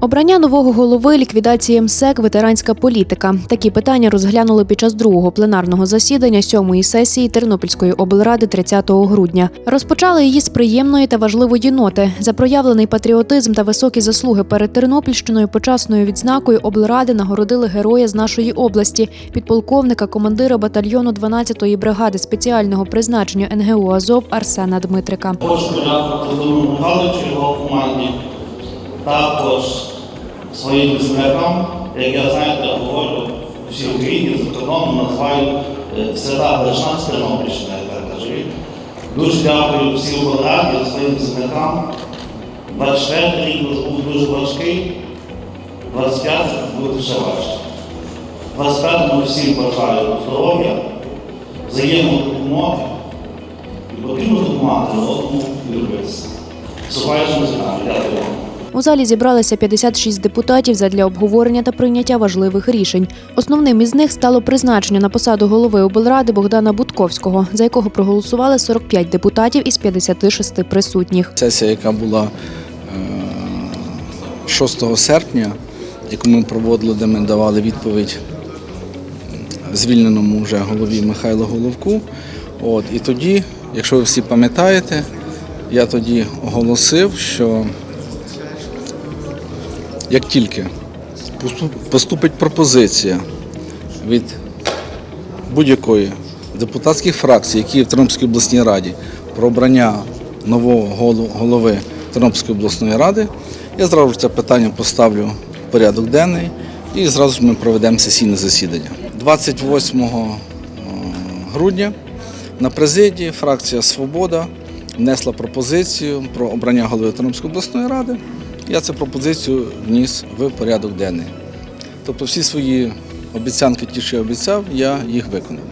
Обрання нового голови, ліквідації МСЕК, ветеранська політика. Такі питання розглянули під час другого пленарного засідання сьомої сесії Тернопільської облради 30 грудня. Розпочали її з приємної та важливої ноти. За проявлений патріотизм та високі заслуги перед Тернопільщиною почасною відзнакою облради нагородили героя з нашої області, підполковника, командира батальйону 12-ї бригади спеціального призначення НГУ Азов Арсена Дмитрика. Хочу подякувати Володимиру Михайловичу і його команді, також своїм землякам, як я знаєте, говорю всі Україні за кордоном називаю е, свята Гришна з Тернопільщини, я так кажу. Дуже дякую всім колегам своїм землякам. 24 рік був дуже важкий, 25 буде ще важче. 25 всім бажаю здоров'я, взаємної допомоги. І потрібно допомагати одному і любитися. Сухаючим знаю, дякую вам. У залі зібралися 56 депутатів задля обговорення та прийняття важливих рішень. Основним із них стало призначення на посаду голови облради Богдана Будковського, за якого проголосували 45 депутатів із 56 присутніх. Сесія, яка була е, 6 серпня, яку ми проводили, де ми давали відповідь звільненому вже голові Михайлу Головку. От, і тоді, якщо ви всі пам'ятаєте, я тоді оголосив, що як тільки поступить пропозиція від будь-якої депутатських фракцій, які є в Тернопільській обласній раді, про обрання нового голови Тернопільської обласної ради, я зразу ж це питання поставлю в порядок денний і зразу ж ми проведемо сесійне засідання. 28 е, грудня на президії фракція Свобода внесла пропозицію про обрання голови Тернопільської обласної ради. Я цю пропозицію вніс в порядок денний. Тобто всі свої обіцянки, ті, що я обіцяв, я їх виконав.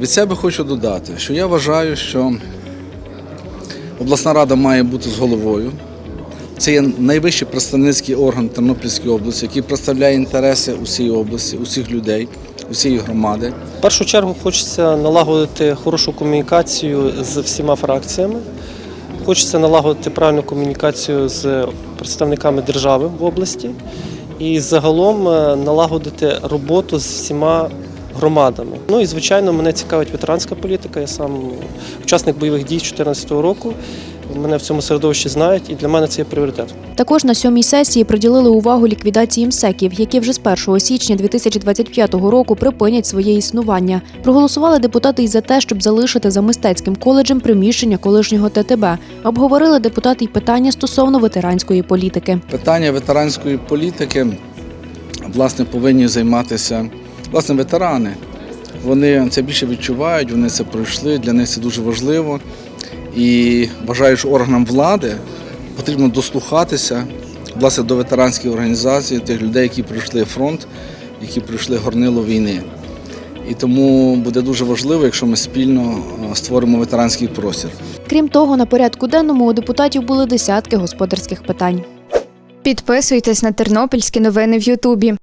Від себе хочу додати, що я вважаю, що обласна рада має бути з головою. Це є найвищий представницький орган Тернопільської області, який представляє інтереси усієї області, усіх людей, усієї громади. В першу чергу хочеться налагодити хорошу комунікацію з всіма фракціями. Хочеться налагодити правильну комунікацію з представниками держави в області і загалом е, налагодити роботу з всіма громадами. Ну і звичайно, мене цікавить ветеранська політика. Я сам учасник бойових дій з 2014 року. Мене в цьому середовищі знають, і для мене це є пріоритет. Також на сьомій сесії приділили увагу ліквідації МСЕКів, які вже з 1 січня 2025 року припинять своє існування. Проголосували депутати й за те, щоб залишити за мистецьким коледжем приміщення колишнього ТТБ. Обговорили депутати й питання стосовно ветеранської політики. Питання ветеранської політики власне повинні займатися власне ветерани. Вони це більше відчувають, вони це пройшли, для них це дуже важливо. І вважаю, що органам влади потрібно дослухатися власне до ветеранських організацій, тих людей, які пройшли фронт, які пройшли горнило війни. І тому буде дуже важливо, якщо ми спільно е, створимо ветеранський простір. Крім того, на порядку денному у депутатів були десятки господарських питань. Підписуйтесь на тернопільські новини в Ютубі.